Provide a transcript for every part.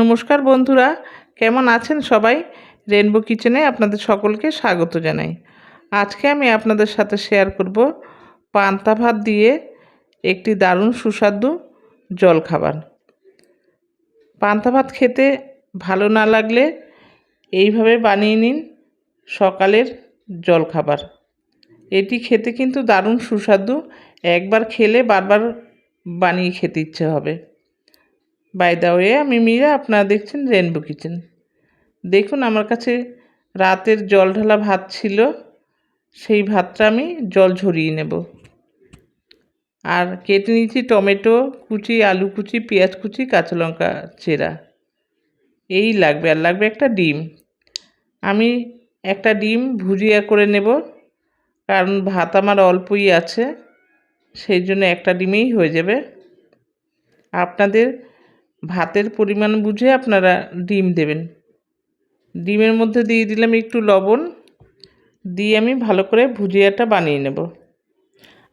নমস্কার বন্ধুরা, কেমন আছেন সবাই? রেনবো কিচেনে আপনাদের সকলকে স্বাগত জানাই। আজকে আমি আপনাদের সাথে শেয়ার করব পান্তা ভাত দিয়ে একটি দারুণ সুস্বাদু জলখাবার। পান্তা ভাত খেতে ভালো না লাগলে এইভাবে বানিয়ে নিন সকালের জলখাবার। এটি খেতে কিন্তু দারুণ সুস্বাদু, একবার খেলে বারবার বানিয়ে খেতে ইচ্ছে হবে। বাই দা ওয়ে আমি মীরা, আপনারা দেখছেন রেনবো কিচেন দেখুন, আমার কাছে রাতের জল ঢালা ভাত ছিল, সেই ভাতটা আমি জল ঝরিয়ে নেব। আর কেটে নিয়েছি টমেটো কুচি, আলু কুচি, পেঁয়াজ কুচি, কাঁচা লঙ্কা চেরা। এই লাগবে, আর লাগবে একটা ডিম। আমি একটা ডিম ভুজিয়া করে নেব, কারণ ভাত আমার অল্পই আছে, সেই জন্য একটা ডিমেই হয়ে যাবে। আপনাদের ভাতের পরিমাণ বুঝে আপনারা ডিম দেবেন। ডিমের মধ্যে দিয়ে দিলাম একটু লবণ। দিয়ে আমি ভালো করে ভুজিয়াটা বানিয়ে নেব।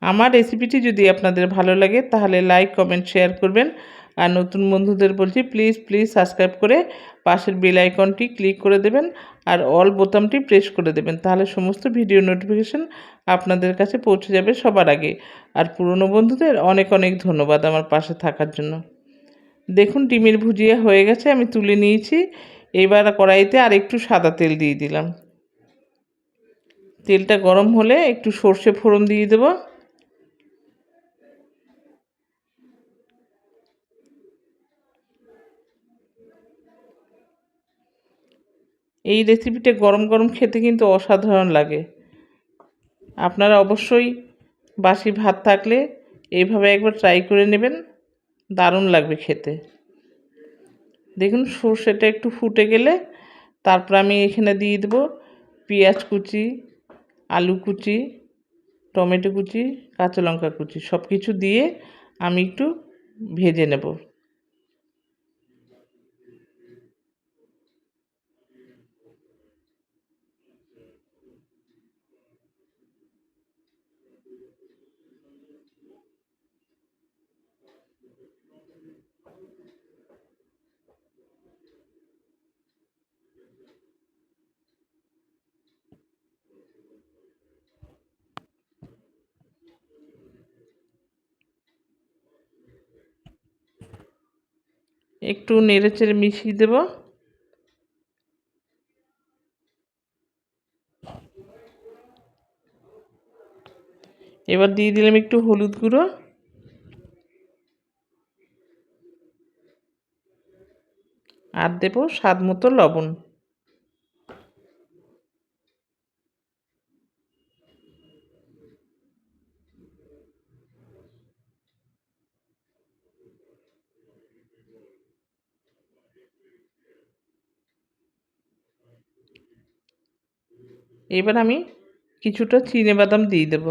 আমার রেসিপিটি যদি আপনাদের ভালো লাগে তাহলে লাইক, কমেন্ট, শেয়ার করবেন। আর নতুন বন্ধুদের বলছি, প্লিজ প্লিজ সাবস্ক্রাইব করে পাশের বেল আইকনটি ক্লিক করে দেবেন আর অল বোতামটি প্রেস করে দেবেন। তাহলে সমস্ত ভিডিও নোটিফিকেশান আপনাদের কাছে পৌঁছে যাবে সবার আগে। আর পুরনো বন্ধুদের অনেক অনেক ধন্যবাদ আমার পাশে থাকার জন্য। দেখুন, ডিমের ভুজিয়া হয়ে গেছে, আমি তুলে নিয়েছি। এবার কড়াইতে আর একটু সাদা তেল দিয়ে দিলাম। তেলটা গরম হলে একটু সর্ষে ফোড়ন দিয়ে দেব। এই রেসিপিটা গরম গরম খেতে কিন্তু অসাধারণ লাগে। আপনারা অবশ্যই বাসি ভাত থাকলে এইভাবে একবার ট্রাই করে নেবেন। দারুণ লাগবে খেতে। দেখুন সর্ষেটা একটু ফুটে গেলে তারপর আমি এখানে দিয়ে দেবো পেঁয়াজ কুচি, আলু কুচি, টমেটো কুচি, কাঁচা লঙ্কা কুচি সব কিছু দিয়ে আমি একটু ভেজে নেব। একটু নেড়ে চেড়ে মিশিয়ে দেব। এবার দিয়ে দিলাম একটু হলুদ গুঁড়ো। আর দেবো স্বাদ মতো লবণ। এবার আমি কিছুটা চিনে বাদাম দিয়ে দেব।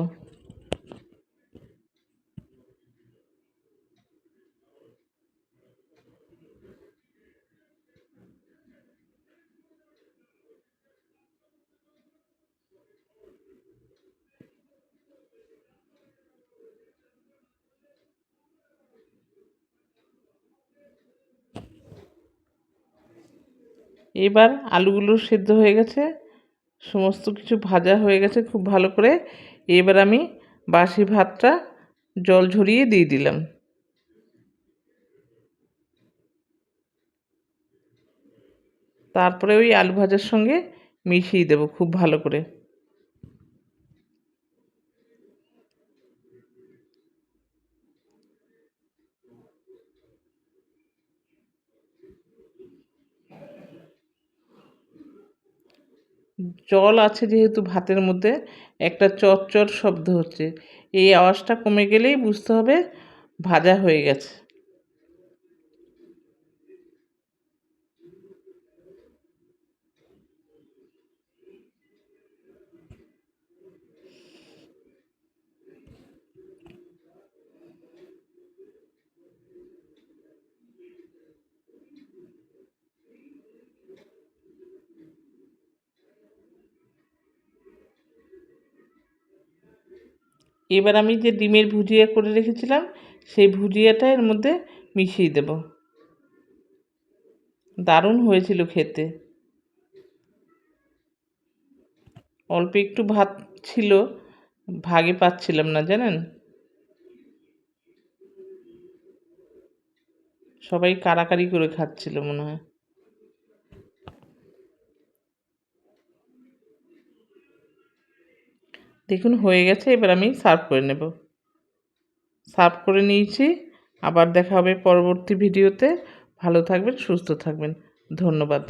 এবার আলুগুলো সেদ্ধ হয়ে গেছে। সমস্ত কিছু ভাজা হয়ে গেছে খুব ভালো করে। এবার আমি বাসি ভাতটা জল ঝরিয়ে দিয়ে দিলাম। তারপরে ওই আলু ভাজার সঙ্গে মিশিয়ে দেব খুব ভালো করে। জল আছে যেহেতু ভাতের মধ্যে, একটা চটচট শব্দ হচ্ছে। এই আওয়াজটা কমে গেলেই বুঝতে হবে ভাজা হয়ে গেছে। এবার আমি যে ডিমের ভুজিয়া করে রেখেছিলাম, সেই ভুজিয়াটা এর মধ্যে মিশিয়ে দেব। দারুণ হয়েছিল খেতে। অল্প একটু ভাত ছিল, ভাগে পাচ্ছিলাম না, জানেন? সবাই কারাকারি করে খাচ্ছিল মনে হয়। দেখুন হয়ে গেছে, এবার আমি সার্ভ করে নেব। সার্ভ করে নিয়েছি, আবার দেখা হবে পরবর্তী ভিডিওতে। ভালো থাকবেন, সুস্থ থাকবেন। ধন্যবাদ।